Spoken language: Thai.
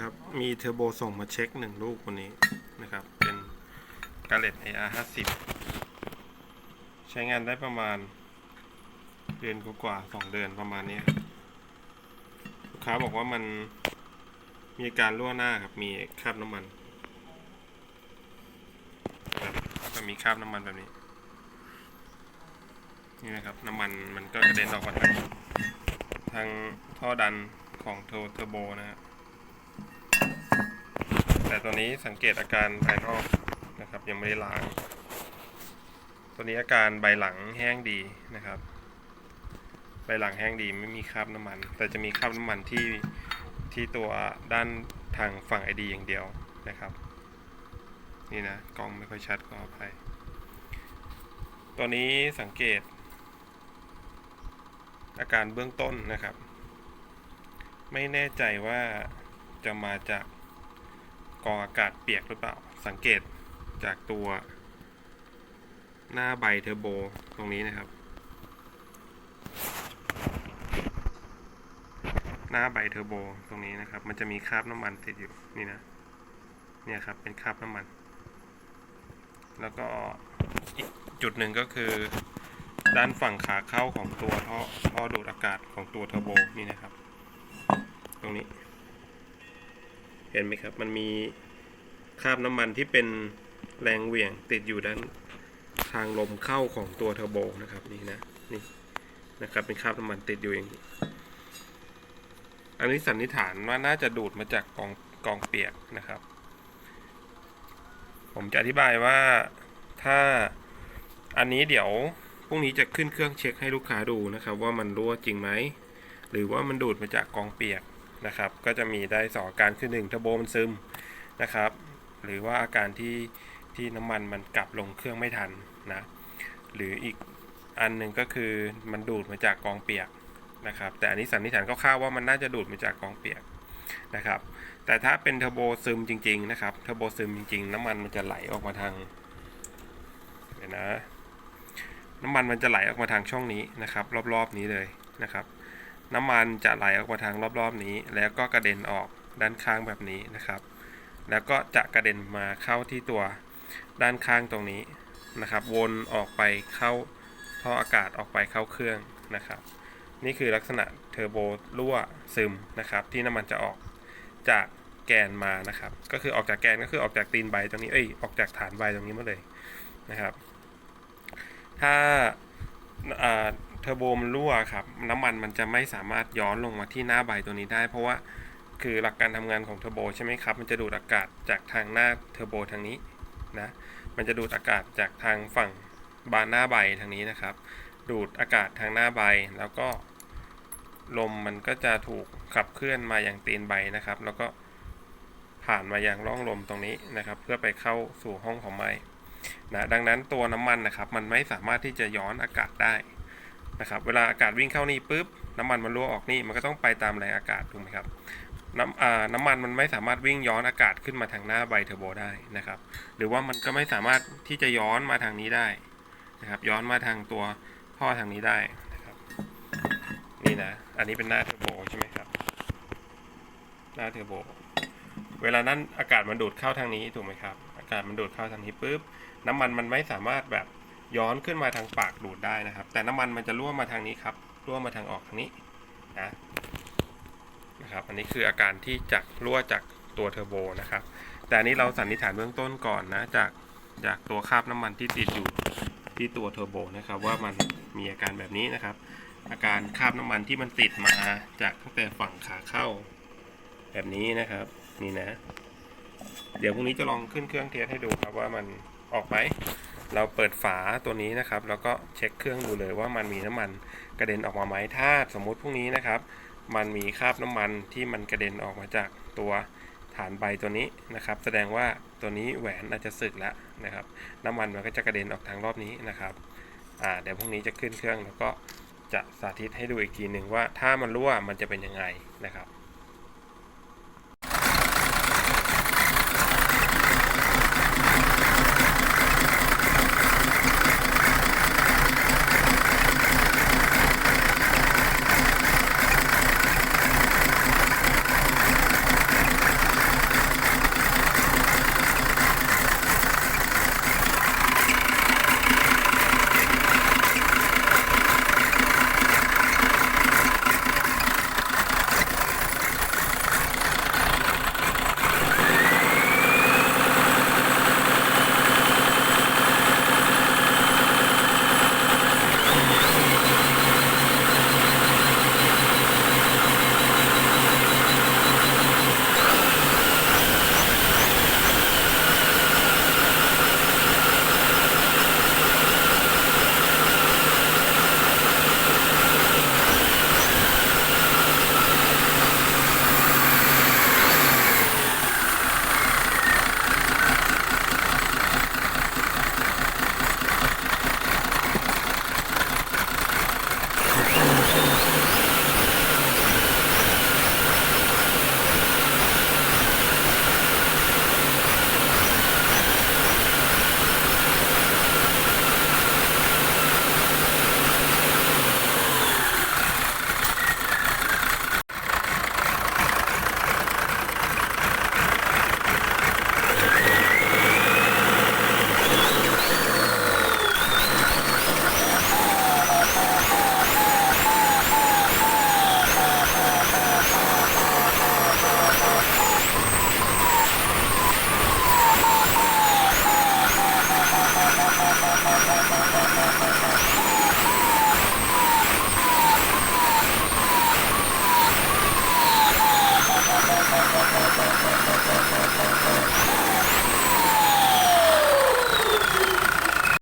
ครับ มีเทอร์โบส่งมาเช็คหนึ่งลูกวันนี้นะครับ เป็นกาเลต AR 50ใช้งานได้ประมาณ เดือนกว่าสองเดือนประมาณนี้ลูกค้าบอกว่ามันมีอาการรั่วหน้าครับ มีคราบน้ำมันครับมันมีคราบน้ำมันแบบนี้ นี่นะครับ น้ำมันมันก็กระเด็นออกมาทางท่อดันของเทอร์โบนะฮะแตัวนี้สังเกตอาการภายนอกนะครับ ยังไม่ได้ล้าง ตัวนี้อาการใบหลังแห้งดีนะครับ ใบหลังแห้งดีไม่มีคราบน้ำมัน แต่จะมีคราบน้ำมันที่ที่ตัวด้านทางฝั่งไอดีอย่างเดียวนะครับ นี่นะกล้องไม่ค่อยชัดก็อภัยตัวนี้สังเกต อาการเบื้องต้นนะครับ ไม่แน่ใจว่าจะมาจาก กองอากาศเปียกหรือเปล่า สังเกตจากตัวหน้าใบเทอร์โบตรงนี้นะครับ หน้าใบเทอร์โบตรงนี้นะครับ มันจะมีคราบน้ำมันติดอยู่นี่นะ เนี่ยครับเป็นคราบน้ำมัน แล้วก็อีกจุดหนึ่งก็คือ ด้านฝั่งขาเข้าของตัวท่อท่อดูดอากาศของตัวเทอร์โบนี่นะครับ ตรงนี้ เห็นไหมครับ มันมีคราบน้ำมันที่เป็นแรงเหวี่ยงติดอยู่ด้านทางลมเข้าของตัวเทอร์โบนะครับนี่นะนี่นะครับเป็นคราบน้ำมันติดอยู่อย่างนี้อันนี้สันนิษฐานว่าน่าจะดูดมาจากกองกองเปียกนะครับ ผมจะอธิบายว่าถ้าอันนี้เดี๋ยวพรุ่งนี้จะขึ้นเครื่องเช็คให้ลูกค้าดูนะครับ ว่ามันรั่วจริงไหมหรือว่ามันดูดมาจากกองเปียก นะครับ ก็จะมีได้สองอาการคือหนึ่งเทอร์โบมันซึมนะครับ หรือว่าอาการที่ที่น้ำมันมันกลับลงเครื่องไม่ทันนะ หรืออีกอันหนึ่งก็คือมันดูดมาจากกองเปียกนะครับ แต่อันนี้สันนิษฐานคร่าวๆว่ามันน่าจะดูดมาจากกองเปียกนะครับ แต่ถ้าเป็นเทอร์โบซึมจริงๆนะครับ เทอร์โบซึมจริงๆ น้ำมันมันจะไหลออกมาทางเดี๋ยวนะ น้ำมันมันจะไหลออกมาทางช่องนี้นะครับ รอบๆนี้เลยนะครับ น้ำมันจะไหลออกมาทางรอบๆนี้ แล้วก็กระเด็นออกด้านข้างแบบนี้นะครับ แล้วก็จะกระเด็นมาเข้าที่ตัวด้านข้างตรงนี้นะครับ วนออกไปเข้าท่ออากาศออกไปเข้าเครื่องนะครับ นี่คือลักษณะเทอร์โบรั่วซึมนะครับ ที่น้ำมันจะออกจากแกนมานะครับ ก็คือออกจากแกนก็คือออกจากตีนใบตรงนี้เอ้ยออกจากฐานใบตรงนี้มาเลยนะครับ ถ้าอ่า เทอร์โบมันรั่วครับ น้ำมันมันจะไม่สามารถย้อนลงมาที่หน้าใบตัวนี้ได้ เพราะว่าคือหลักการทำงานของเทอร์โบใช่ไหมครับ มันจะดูดอากาศจากทางหน้าเทอร์โบทางนี้นะ มันจะดูดอากาศจากทางฝั่งบานหน้าใบทางนี้นะครับ ดูดอากาศทางหน้าใบ แล้วก็ลมมันก็จะถูกขับเคลื่อนมาอย่างตีนใบนะครับ แล้วก็ผ่านมาอย่างร่องลมตรงนี้นะครับ เพื่อไปเข้าสู่ห้องของไม้นะ ดังนั้นตัวน้ำมันนะครับ มันไม่สามารถที่จะย้อนอากาศได้ นะครับเวลาอากาศวิ่งเข้านี่ปุ๊บน้ำมันมันรั่วออกนี่มันก็ต้องไปตามแรงอากาศถูกไหมครับน้ำอ่าน้ำมันมันไม่สามารถวิ่งย้อนอากาศขึ้นมาทางหน้าใบเทอร์โบได้นะครับ หรือว่ามันก็ไม่สามารถที่จะย้อนมาทางนี้ได้นะครับ ย้อนมาทางตัวท่อทางนี้ได้นะครับ นี่นะ อันนี้เป็นหน้าเทอร์โบใช่ไหมครับ หน้าเทอร์โบ เวลานั้นอากาศมันดูดเข้าทางนี้ถูกไหมครับ อากาศมันดูดเข้าทางนี้ปุ๊บน้ำมันมันไม่สามารถแบบ ย้อนขึ้นมาทางปากดูดได้นะครับ แต่น้ำมันมันจะรั่วมาทางนี้ครับรั่วมาทางออกทางนี้นะนะครับอันนี้คืออาการที่จะรั่วจากตัวเทอร์โบนะครับ แต่อันนี้เราสันนิษฐานเบื้องต้นก่อนนะจากจากตัวคราบน้ำมันที่ติดอยู่ที่ตัวเทอร์โบนะครับ ว่ามันมีอาการแบบนี้นะครับ อาการคราบน้ำมันที่มันติดมาจากตั้งแต่ฝั่งขาเข้า แบบนี้นะครับนี่นะ เดี๋ยวพรุ่งนี้จะลองขึ้นเครื่องเทสให้ดูครับว่ามันออกไหม เราเปิดฝาตัวนี้นะครับ แล้วก็เช็คเครื่องดูเลยว่ามันมีน้ำมันกระเด็นออกมาไหมถ้าสมมุติพรุ่งนี้นะครับ มันมีคราบน้ำมันที่มันกระเด็นออกมาจากตัวฐานใบตัวนี้นะครับ แสดงว่าตัวนี้แหวนอาจจะสึกแล้วนะครับ น้ำมันมันก็จะกระเด็นออกทางรอบนี้นะครับอ่าเดี๋ยวพรุ่งนี้จะขึ้นเครื่องแล้วก็จะสาธิตให้ดูอีกทีหนึ่งว่าถ้ามันรั่วมันจะเป็นยังไงนะครับ